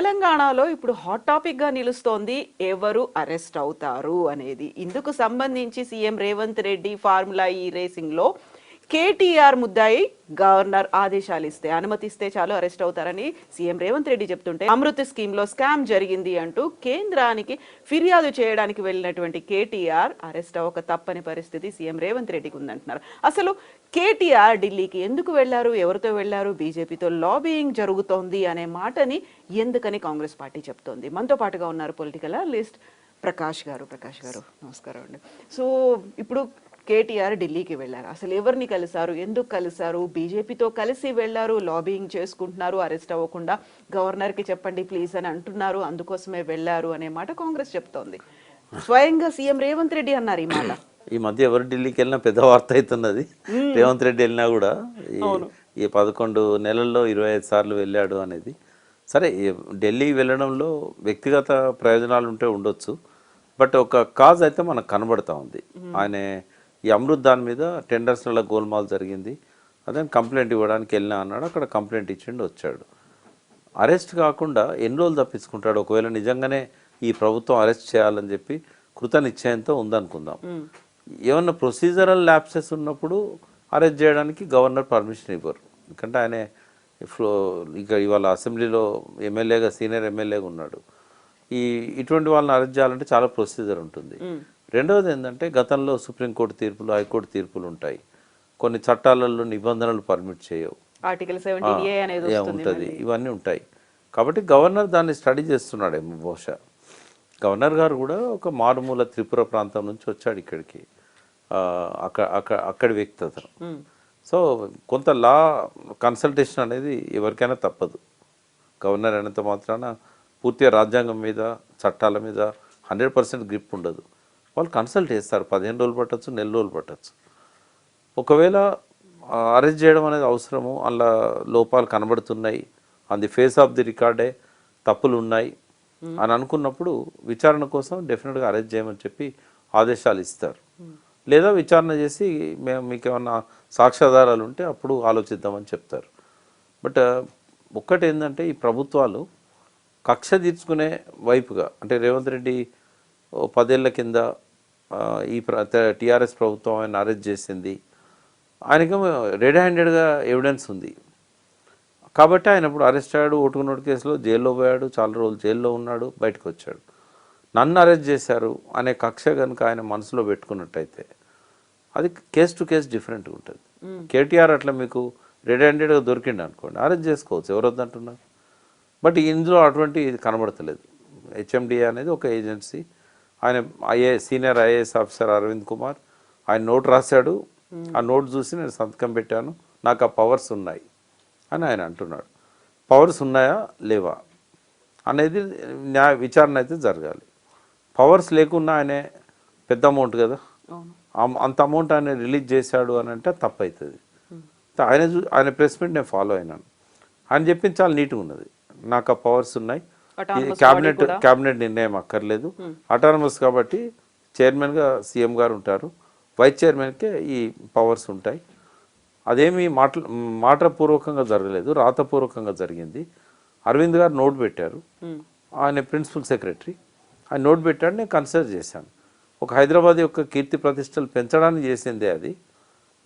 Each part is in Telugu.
తెలంగాణలో ఇప్పుడు హాట్ టాపిక్గా నిలుస్తోంది. ఎవరు అరెస్ట్ అవుతారు అనేది. ఇందుకు సంబంధించి సీఎం రేవంత్ రెడ్డి ఫార్ములా ఈ రేసింగ్లో కేటీఆర్ ముద్దాయి గవర్నర్ ఆదేశాలు ఇస్తే అనుమతిస్తే చాలు అరెస్ట్ అవుతారని సీఎం రేవంత్ రెడ్డి చెప్తుంటే అమృత్ స్కీమ్లో స్కామ్ జరిగింది అంటూ కేంద్రానికి ఫిర్యాదు చేయడానికి వెళ్ళినటువంటి కేటీఆర్ అరెస్ట్ అవ్వక తప్పని పరిస్థితి సీఎం రేవంత్ రెడ్డికి ఉందంటున్నారు. అసలు కేటీఆర్ ఢిల్లీకి ఎందుకు వెళ్ళారు ఎవరితో వెళ్ళారు బీజేపీతో లాబీయింగ్ జరుగుతోంది అనే మాటని ఎందుకని కాంగ్రెస్ పార్టీ చెప్తోంది? మనతో పాటుగా ఉన్నారు పొలిటికల్ లిస్ట్ ప్రకాష్ గారు. ప్రకాష్ గారు నమస్కారం అండి. సో ఇప్పుడు కేటీఆర్ ఢిల్లీకి వెళ్ళారు. అసలు ఎవరిని కలిశారు? ఎందుకు కలిశారు? బీజేపీతో కలిసి వెళ్ళారు లాబియింగ్ చేసుకుంటున్నారు అరెస్ట్ అవ్వకుండా గవర్నర్కి చెప్పండి ప్లీజ్ అని అంటున్నారు అందుకోసమే వెళ్ళారు అనే మాట కాంగ్రెస్ చెప్తోంది. స్వయంగా సీఎం రేవంత్ రెడ్డి అన్నారు ఈ మాట. ఈ మధ్య ఎవరు ఢిల్లీకి వెళ్ళినా పెద్ద వార్త అవుతున్నది. రేవంత్ రెడ్డి వెళ్ళినా కూడా ఈ- పదకొండు నెలల్లో ఇరవై ఐదు సార్లు వెళ్ళాడు అనేది. సరే ఢిల్లీ వెళ్ళడంలో వ్యక్తిగత ప్రయోజనాలు ఉంటే ఉండొచ్చు బట్ ఒక కాజ్ అయితే మనకు కనబడతా ఉంది. ఆయన ఈ అమృత్ దాని మీద టెండర్స్లలో గోల్మాల్ జరిగింది. అదే కంప్లైంట్ ఇవ్వడానికి వెళ్ళినా అన్నాడు అక్కడ కంప్లైంట్ ఇచ్చిండు వచ్చాడు. అరెస్ట్ కాకుండా ఎన్ని రోజులు తప్పించుకుంటాడు? ఒకవేళ నిజంగానే ఈ ప్రభుత్వం అరెస్ట్ చేయాలని చెప్పి కృత నిశ్చయంతో ఉందనుకుందాం ఏమన్నా ప్రొసీజరల్ ల్యాప్సెస్ ఉన్నప్పుడు అరెస్ట్ చేయడానికి గవర్నర్ పర్మిషన్ ఇవ్వరు. ఎందుకంటే ఆయన ఫ్లో ఇక ఇవాళ అసెంబ్లీలో ఎమ్మెల్యేగా సీనియర్ ఎమ్మెల్యేగా ఉన్నాడు. ఈ ఇటువంటి వాళ్ళని అరెస్ట్ చేయాలంటే చాలా ప్రొసీజర్ ఉంటుంది. రెండవది ఏంటంటే గతంలో సుప్రీంకోర్టు తీర్పులు హైకోర్టు తీర్పులు ఉంటాయి. కొన్ని చట్టాలలో నిబంధనలు పర్మిట్ చేయవు. ఆర్టికల్ ఉంటుంది. ఇవన్నీ ఉంటాయి. కాబట్టి గవర్నర్ దాన్ని స్టడీ చేస్తున్నాడేమో బహుశా. గవర్నర్ గారు కూడా ఒక మారుమూల త్రిపుర ప్రాంతం నుంచి వచ్చాడు ఇక్కడికి. అక్కడ అక్కడ అక్కడి వ్యక్తి అతను. సో కొంత లా కన్సల్టేషన్ అనేది ఎవరికైనా తప్పదు. గవర్నర్ అయినంత మాత్రాన పూర్తిగా రాజ్యాంగం మీద చట్టాల మీద హండ్రెడ్ పర్సెంట్ గ్రిప్ ఉండదు. వాళ్ళు కన్సల్ట్ చేస్తారు. పదిహేను రోజులు పట్టచ్చు నెల రోజులు పట్టచ్చు. ఒకవేళ అరెస్ట్ చేయడం అనేది అవసరము అందులో లోపాలు కనబడుతున్నాయి on the face of the రికార్డే తప్పులు ఉన్నాయి అని అనుకున్నప్పుడు విచారణ కోసం డెఫినెట్గా అరెస్ట్ చేయమని చెప్పి ఆదేశాలు ఇస్తారు. లేదా విచారణ చేసి మేము మీకు ఏమన్నా సాక్ష్యాధారాలు ఉంటే అప్పుడు ఆలోచిద్దామని చెప్తారు. బట్ ఒక్కటి ఏంటంటే ఈ ప్రభుత్వాలు కక్ష తీర్చుకునే వైపుగా అంటే రేవంత్ రెడ్డి పదేళ్ళ కింద ఈ టీఆర్ఎస్ ప్రభుత్వం ఆయన అరెస్ట్ చేసింది. ఆయనకేమో రెడ్ హ్యాండెడ్గా ఎవిడెన్స్ ఉంది. కాబట్టి ఆయన ఇప్పుడు అరెస్ట్ అయ్యాడు ఓటుకు నోటు కేసులో జైల్లో పోయాడు చాలా రోజులు జైల్లో ఉన్నాడు బయటకు వచ్చాడు నన్ను అరెస్ట్ చేశారు అనే కక్ష కనుక ఆయన మనసులో పెట్టుకున్నట్టయితే అది కేస్ టు కేస్ డిఫరెంట్గా ఉంటుంది. కేటీఆర్ అట్లా మీకు రెడ్ హ్యాండెడ్గా దొరికిండు అనుకోండి అరెస్ట్ చేసుకోవచ్చు ఎవరు వద్దంటున్నారు బట్ ఇందులో అటువంటి ఇది కనబడతలేదు హెచ్ఎండిఏ అనేది ఒక ఏజెన్సీ. ఆయన I A senior I A S officer Arvind Kumar. ఆయన నోట్ రాశాడు. ఆ నోట్ చూసి నేను సంతకం పెట్టాను. నాకు ఆ పవర్స్ ఉన్నాయి అని ఆయన అంటున్నాడు. పవర్స్ ఉన్నాయా? లేవా? అనేది న్యాయ విచారణ అయితే జరగాలి. పవర్స్ లేకున్నా ఆయనే పెద్ద అమౌంట్ కదా. అంత అమౌంట్ ఆయన రిలీజ్ చేశాడు అని అంటే తప్పు అవుతుంది ఆయన చూ- ఆయన ప్రెస్ మీట్ నేను ఫాలో అయినాను. ఆయన చెప్పింది చాలా నీట్గా ఉన్నది. నాకు ఆ పవర్స్ ఉన్నాయి. Autonomous cabinet? క్యాబినెట్ నిర్ణయం అక్కర్లేదు. అటానమస్ కాబట్టి చైర్మన్గా సీఎం గారు ఉంటారు. వైస్ చైర్మన్కే ఈ పవర్స్ ఉంటాయి. అదేమి మాట మాటపూర్వకంగా జరగలేదు రాతపూర్వకంగా జరిగింది. అరవింద్ గారు నోట్ పెట్టారు. ఆయన ప్రిన్సిపల్ సెక్రటరీ ఆయన నోట్ పెట్టాడు నేను కన్సిడర్ చేశాను. ఒక హైదరాబాద్ యొక్క కీర్తి ప్రతిష్టలు పెంచడానికి చేసిందే అది.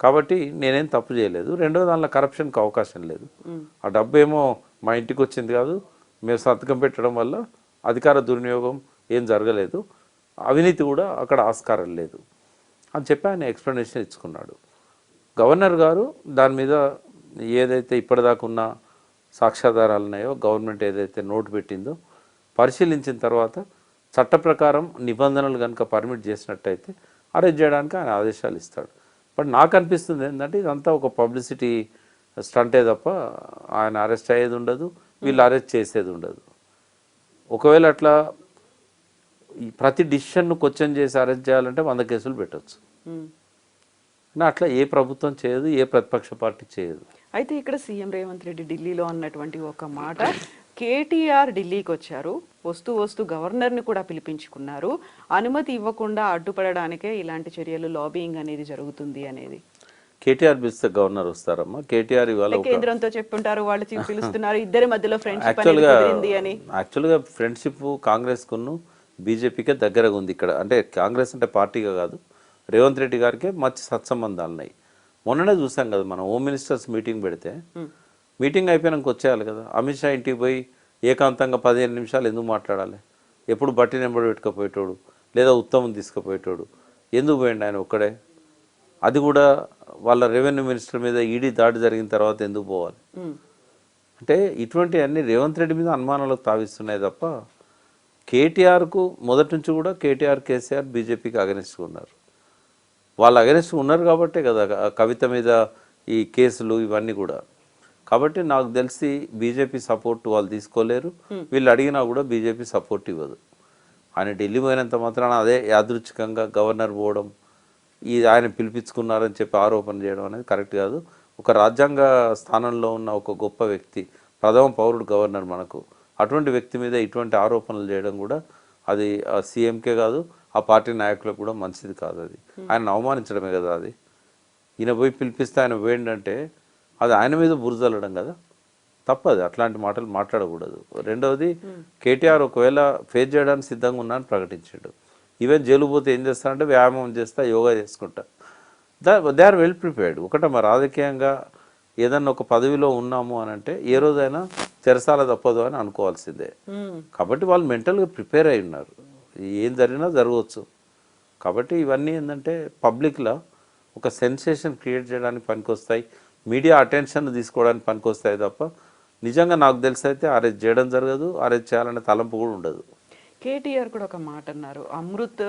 కాబట్టి నేనేం తప్పు చేయలేదు. రెండో దానిలో కరప్షన్కి అవకాశం లేదు. ఆ డబ్బు ఏమో మా ఇంటికి వచ్చింది కాదు మేము సంతకం పెట్టడం వల్ల అధికార దుర్వినియోగం ఏం జరగలేదు. అవినీతి కూడా అక్కడ ఆస్కారం లేదు అని చెప్పి ఆయన ఎక్స్ప్లెనేషన్ ఇచ్చుకున్నాడు. గవర్నర్ గారు దాని మీద ఏదైతే ఇప్పటిదాకా ఉన్న సాక్ష్యాధారాలు ఉన్నాయో గవర్నమెంట్ ఏదైతే నోటు పెట్టిందో పరిశీలించిన తర్వాత చట్ట ప్రకారం నిబంధనలు కనుక పర్మిట్ చేసినట్టయితే అరెస్ట్ చేయడానికి ఆయన ఆదేశాలు ఇస్తాడు. బట్ నాకు అనిపిస్తుంది ఏంటంటే ఇదంతా ఒక పబ్లిసిటీ స్టంటే తప్ప ఆయన అరెస్ట్ అయ్యేది ఉండదు. వీళ్ళు అరెస్ట్ చేసేది ఉండదు. ఒకవేళ అట్లా ఈ ప్రతి డిసిషన్ను క్వశ్చన్ చేసి అరెస్ట్ చేయాలంటే వంద కేసులు. కానీ అట్లా ఏ ప్రభుత్వం చేయదు ఏ ప్రతిపక్ష పార్టీ చేయదు. అయితే ఇక్కడ సీఎం రేవంత్ రెడ్డి ఢిల్లీలో అన్నటువంటి ఒక మాట కేటీఆర్ ఢిల్లీకి వచ్చారు వస్తూ వస్తూ గవర్నర్ని కూడా పిలిపించుకున్నారు. అనుమతి ఇవ్వకుండా అడ్డుపడడానికే ఇలాంటి చర్యలు లాబింగ్ అనేది జరుగుతుంది అనేది. కేటీఆర్ పిలిస్తే గవర్నర్ వస్తారమ్మా. కేటీఆర్ ఇవాళ కేంద్రంతో చెప్పుంటారు వాళ్ళు పిలుస్తున్నారు ఇద్దరి మధ్యలో ఫ్రెండ్షిప్ యాక్చువల్గా ఫ్రెండ్షిప్ కాంగ్రెస్ కును బీజేపీకే దగ్గరగా ఉంది ఇక్కడ. అంటే కాంగ్రెస్ అంటే పార్టీగా కాదు. రేవంత్ రెడ్డి గారికి మంచి సత్సంబంధాలు ఉన్నాయి మొన్ననే చూసాం కదా మనం హోమ్ మినిస్టర్స్ మీటింగ్ పెడితే. మీటింగ్ అయిపోయినాక వచ్చేయాలి కదా. అమిత్ షా ఇంటికి పోయి ఏకాంతంగా పదిహేను నిమిషాలు ఎందుకు మాట్లాడాలి? ఎప్పుడు బట్టి నెంబర్ పెట్టుకుపోయేటోడు? లేదా ఉత్తమం తీసుకుపోయేటోడు? ఎందుకు పోయిండు ఆయన ఒక్కడే? అది కూడా వాళ్ళ రెవెన్యూ మినిస్టర్ మీద ఈడీ దాడి జరిగిన తర్వాత ఎందుకు పోవాలి. అంటే ఇటువంటి అన్ని రేవంత్ రెడ్డి మీద అనుమానాలకు తావిస్తున్నాయి తప్ప కేటీఆర్కు మొదటి నుంచి కూడా కేటీఆర్ కేసీఆర్ బీజేపీకి అగనిస్ట్ ఉన్నారు. వాళ్ళు అగనిస్ట్ ఉన్నారు కాబట్టే కదా కవిత మీద ఈ కేసులు ఇవన్నీ కూడా. కాబట్టి నాకు తెలిసి బీజేపీ సపోర్ట్ వాళ్ళు తీసుకోలేరు. వీళ్ళు అడిగినా కూడా బీజేపీ సపోర్ట్ ఇవ్వదు. ఆయన ఢిల్లీ పోయినంత మాత్రాన అదే యాదృచ్ఛికంగా గవర్నర్ పోవడం ఈ ఆయన పిలిపించుకున్నారని చెప్పి ఆరోపణ చేయడం అనేది కరెక్ట్ కాదు. ఒక రాజ్యాంగ స్థానంలో ఉన్న ఒక గొప్ప వ్యక్తి ప్రథమ పౌరుడు గవర్నర్ మనకు. అటువంటి వ్యక్తి మీద ఇటువంటి ఆరోపణలు చేయడం కూడా అది సీఎంకే కాదు ఆ పార్టీ నాయకులకు కూడా మంచిది కాదు అది. ఆయన అవమానించడమే కదా అది. ఈయన పోయి పిలిపిస్తే ఆయన పోయిండంటే అది ఆయన మీద బురజల్లడం కదా. తప్పదు అట్లాంటి మాటలు మాట్లాడకూడదు. రెండవది కేటీఆర్ ఒకవేళ ఫేస్ చేయడానికి సిద్ధంగా ఉన్నా అని ప్రకటించాడు. ఈవెన్ జైలు పోతే ఏం చేస్తారంటే వ్యాయామం చేస్తా యోగా చేసుకుంటా. They are well prepared. ఒకట మా రాజకీయంగా ఏదన్నా ఒక పదవిలో ఉన్నాము అని అంటే ఏ రోజైనా చెరసాల తప్పదు అని అనుకోవాల్సిందే. కాబట్టి వాళ్ళు మెంటల్గా ప్రిపేర్ అయి ఉన్నారు. ఏం జరిగినా జరగవచ్చు. కాబట్టి ఇవన్నీ ఏంటంటే పబ్లిక్లో ఒక సెన్సేషన్ క్రియేట్ చేయడానికి పనికొస్తాయి. మీడియా అటెన్షన్ తీసుకోవడానికి పనికొస్తాయి తప్ప నిజంగా నాకు తెలిసి అయితే అరెస్ట్ చేయడం జరగదు అరెస్ట్ చేయాలనే తలంపు కూడా ఉండదు. కేటీఆర్ కూడా ఒక మాట అన్నారు. అమృత్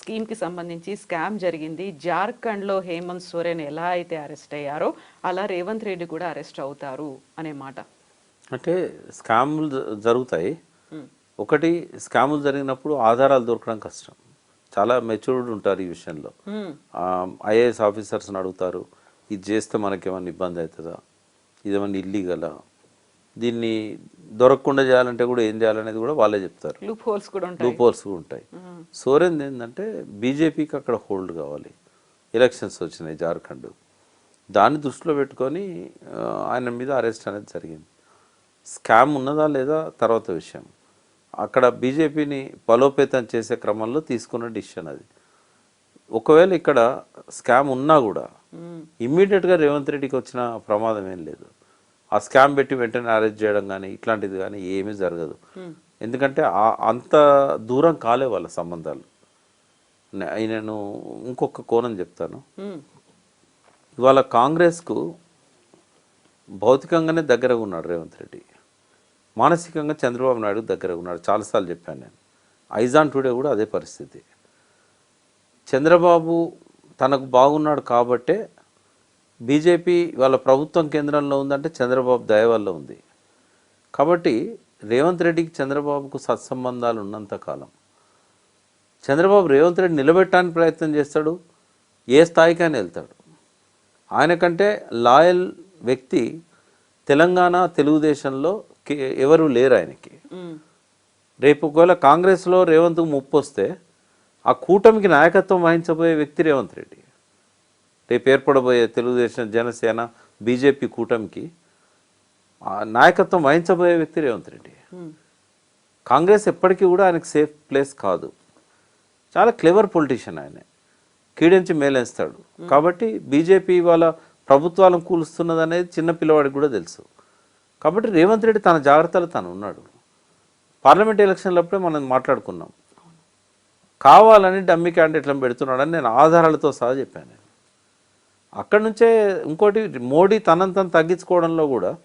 స్కీమ్కి సంబంధించి స్కామ్ జరిగింది. జార్ఖండ్లో హేమంత్ సోరెన్ ఎలా అయితే అరెస్ట్ అయ్యారో అలా రేవంత్ రెడ్డి కూడా అరెస్ట్ అవుతారు అనే మాట. అంటే స్కాములు జరుగుతాయి. ఒకటి స్కాములు జరిగినప్పుడు ఆధారాలు దొరకడం కష్టం. చాలా మెచ్యూర్డ్ ఉంటారు ఈ విషయంలో. ఐఏఎస్ ఆఫీసర్స్ని అడుగుతారు ఇది చేస్తే మనకేమన్నా ఇబ్బంది అవుతుందా? ఇదేమన్నా ఇల్లీగలా? దీన్ని దొరకకుండా చేయాలంటే కూడా ఏం చేయాలనేది కూడా వాళ్ళే చెప్తారు. లూప్ హోల్స్ కూడా ఉంటాయి. లూప్ హోల్స్ కూడా ఉంటాయి. సోరెన్ ఏంటంటే బీజేపీకి అక్కడ హోల్డ్ కావాలి. ఎలక్షన్స్ వచ్చినాయి జార్ఖండ్. దాన్ని దృష్టిలో పెట్టుకొని ఆయన మీద అరెస్ట్ అనేది జరిగింది. స్కామ్ ఉన్నదా లేదా తర్వాత విషయం. అక్కడ బీజేపీని బలోపేతం చేసే క్రమంలో తీసుకున్న డిసిషన్ అది. ఒకవేళ ఇక్కడ స్కామ్ ఉన్నా కూడా. ఇమ్మీడియట్గా రేవంత్ రెడ్డికి వచ్చిన ప్రమాదం ఏం లేదు. ఆ స్కామ్ పెట్టి వెంటనే అరెస్ట్ చేయడం కానీ ఇట్లాంటిది కానీ ఏమీ జరగదు. ఎందుకంటే ఆ- అంత దూరం కాలే వాళ్ళ సంబంధాలు. నేను ఇంకొక కోణం చెప్తాను. ఇవాళ కాంగ్రెస్కు భౌతికంగానే దగ్గరగా ఉన్నాడు రేవంత్ రెడ్డి. మానసికంగా చంద్రబాబు నాయుడు దగ్గరగా ఉన్నాడు. చాలాసార్లు చెప్పాను నేను. ఐజాన్ టుడే కూడా అదే పరిస్థితి. చంద్రబాబు తనకు బాగున్నాడు కాబట్టే బీజేపీ వాళ్ళ ప్రభుత్వం కేంద్రంలో ఉందంటే చంద్రబాబు దయ వల్ల ఉంది. కాబట్టి రేవంత్ రెడ్డికి చంద్రబాబుకు సత్సంబంధాలు ఉన్నంత కాలం. చంద్రబాబు రేవంత్ రెడ్డి నిలబెట్టడానికి ప్రయత్నం చేస్తాడు ఏ స్థాయికైనా వెళ్తాడు. ఆయన కంటే లాయల్ వ్యక్తి తెలంగాణ తెలుగుదేశంలో ఎవరు లేరు ఆయనకి. రేపు ఒకవేళ కాంగ్రెస్లో రేవంత్ ముప్పు వస్తే ఆ కూటమికి నాయకత్వం వహించబోయే వ్యక్తి రేవంత్ రెడ్డి. రేపు ఏర్పడబోయే తెలుగుదేశం జనసేన బీజేపీ కూటమికి నాయకత్వం వహించబోయే వ్యక్తి రేవంత్ రెడ్డి. కాంగ్రెస్ ఎప్పటికీ కూడా ఆయనకు సేఫ్ ప్లేస్ కాదు. చాలా క్లెవర్ పొలిటీషియన్ ఆయన. కీడించి మేలేస్తాడు. కాబట్టి బీజేపీ వాళ్ళ ప్రభుత్వాలను కూలుస్తున్నది అనేది చిన్న పిల్లవాడికి కూడా తెలుసు. కాబట్టి రేవంత్ రెడ్డి తన జాగ్రత్తలు తను ఉన్నాడు. పార్లమెంట్ ఎలక్షన్లప్పుడే మనం మాట్లాడుకున్నాం. కావాలని డమ్మీ క్యాండిడేట్లను పెడుతున్నాడని నేను ఆధారాలతో సహా చెప్పాను. అక్కడి నుంచే ఇంకోటి మోడీ తనని తను తగ్గించుకోవడంలో కూడా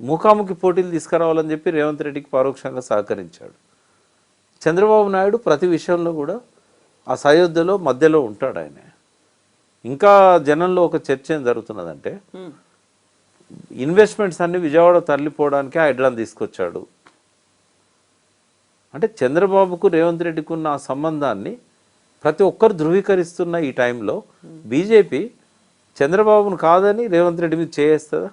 ముఖాముఖి పోటీలు తీసుకురావాలని చెప్పి రేవంత్ రెడ్డికి పరోక్షంగా సహకరించాడు. చంద్రబాబు నాయుడు ప్రతి విషయంలో కూడా ఆ సయోధ్యలో మధ్యలో ఉంటాడు ఆయన. ఇంకా జనంలో ఒక చర్చ ఏం జరుగుతున్నదంటే. ఇన్వెస్ట్మెంట్స్ అన్ని విజయవాడ తరలిపోవడానికి హైడ్రాన్ తీసుకొచ్చాడు. అంటే చంద్రబాబుకు రేవంత్ రెడ్డికి ఉన్న ఆ సంబంధాన్ని ప్రతి ఒక్కరు ధృవీకరిస్తున్న ఈ టైంలో బీజేపీ చంద్రబాబును కాదని రేవంత్ రెడ్డి మీద చేయేస్తుందా?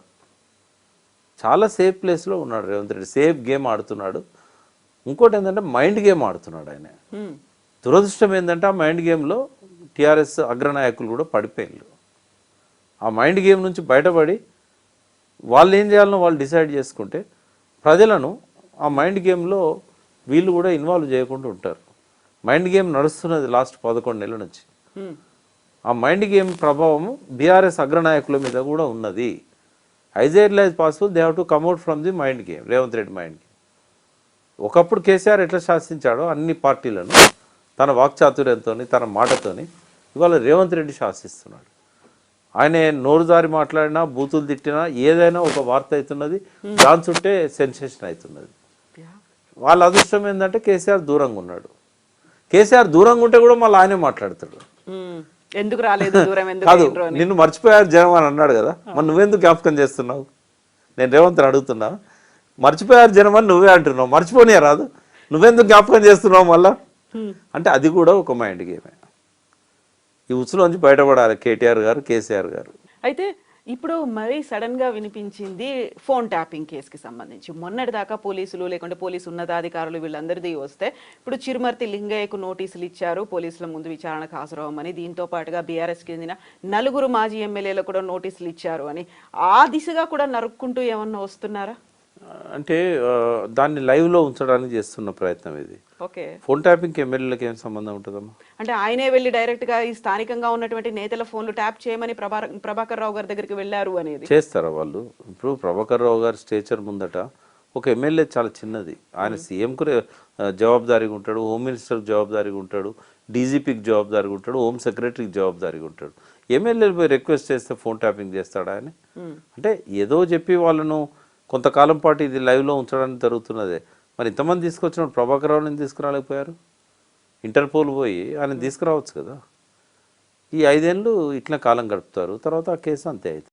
చాలా సేఫ్ ప్లేస్లో ఉన్నాడు రేవంత్ రెడ్డి. సేఫ్ గేమ్ ఆడుతున్నాడు. ఇంకోటి ఏంటంటే మైండ్ గేమ్ ఆడుతున్నాడు ఆయన. దురదృష్టం ఏంటంటే ఆ మైండ్ గేమ్లో టీఆర్ఎస్ అగ్రనాయకులు కూడా పడిపోయారు ఆ మైండ్ గేమ్ నుంచి బయటపడి వాళ్ళు ఏం చేయాలనో వాళ్ళు డిసైడ్ చేసుకుంటే ప్రజలను ఆ మైండ్ గేమ్లో వీళ్ళు కూడా ఇన్వాల్వ్ చేయకుండా ఉంటారు. మైండ్ గేమ్ నడుస్తున్నది లాస్ట్ పదకొండు నెలల నుంచి. ఆ మైండ్ గేమ్ ప్రభావము? బీఆర్ఎస్ అగ్రనాయకుల మీద కూడా ఉన్నది. ఐజైర్లా is possible they have to come out from the mind game Revanth Reddy mind game ఒకప్పుడు కేసీఆర్ ఎట్లా శాసించాడో అన్ని పార్టీలను తన వాక్చాతుర్యంతో తన మాటతోని ఇవాళ రేవంత్ రెడ్డి శాసిస్తున్నాడు. ఆయన నోరు జారి మాట్లాడినా బూతులు తిట్టినా ఏదైనా ఒక వార్త అవుతున్నది దాని చుట్టే సెన్సేషన్ అవుతున్నది. వాళ్ళ అదృష్టం ఏంటంటే కేసీఆర్ దూరంగా ఉన్నాడు. కేసీఆర్ దూరంగా ఉంటే కూడా మళ్ళీ ఆయనే మాట్లాడతాడు. హ్మ్. ఎందుకు రాలేదు? దూరం ఎందుకు నిన్ను మర్చిపోయారు జనం అని అన్నాడు కదా. మరి నువ్వెందుకు జ్ఞాపకం చేస్తున్నావు? నేను రేవంత్ అడుగుతున్నా. మర్చిపోయారు జనం అని నువ్వే అంటున్నావు. మర్చిపోనియా రాదు. నువ్వెందుకు జ్ఞాపకం చేస్తున్నావు మళ్ళా? అంటే అది కూడా ఒక మైండ్ గేమే. ఈ ఉచ్చులోంచి బయటపడాలి కేటీఆర్ గారు కేసీఆర్ గారు. అయితే ఇప్పుడు మరీ సడన్గా వినిపించింది ఫోన్ ట్యాపింగ్ కేసుకి సంబంధించి. మొన్నటి దాకా పోలీసులు లేకుంటే పోలీసు ఉన్నతాధికారులు వీళ్ళందరిది వస్తే ఇప్పుడు చిరుమర్తి లింగయ్యకు నోటీసులు ఇచ్చారు. పోలీసుల ముందు విచారణకు హాజరవ్వమని దీంతో పాటుగా బీఆర్ఎస్ చెందిన నలుగురు మాజీ ఎమ్మెల్యేలకు కూడా నోటీసులు ఇచ్చారు అని. ఆ దిశగా కూడా నరుక్కుంటూ ఏమన్నా వస్తున్నారా? అంటే దాన్ని లైవ్లో ఉంచడానికి చేస్తున్న ప్రయత్నం ఇది. ఓకే. ఫోన్ ట్యాపింగ్కి ఎమ్మెల్యేలకు ఏం సంబంధం ఉంటుందమ్మా? అంటే ఆయనే వెళ్ళి డైరెక్ట్గా ఈ స్థానికంగా ఉన్నటువంటి నేతల ఫోన్లు ట్యాప్ చేయమని ప్రభా ప్రభాకర్ రావు గారి దగ్గరికి వెళ్ళారు అనేది. చేస్తారా వాళ్ళు? ఇప్పుడు ప్రభాకర్ రావు గారి స్టేచర్ ముందట ఒక ఎమ్మెల్యే చాలా చిన్నది. ఆయన సీఎంకు జవాబుదారీగా ఉంటాడు హోమ్ మినిస్టర్ జవాబుదారీగా ఉంటాడు డీజీపీకి జవాబుదారీగా ఉంటాడు హోమ్ సెక్రటరీకి జవాబుదారీగా ఉంటాడు. ఎమ్మెల్యేలు పోయి రిక్వెస్ట్ చేస్తే ఫోన్ ట్యాపింగ్ చేస్తాడా ఆయన? అంటే ఏదో చెప్పి వాళ్ళను కొంతకాలం పాటు ఇది లైవ్లో ఉంచడానికి జరుగుతున్నదే. మరి ఇంతమంది తీసుకొచ్చినప్పుడు ప్రభాకర్ రావుని తీసుకురాలేకపోయారు? ఇంటర్పోల్ పోయి ఆయన తీసుకురావచ్చు కదా. ఈ ఐదేళ్ళు ఇట్లా కాలం గడుపుతారు తర్వాత ఆ కేసు అంతే అవుతుంది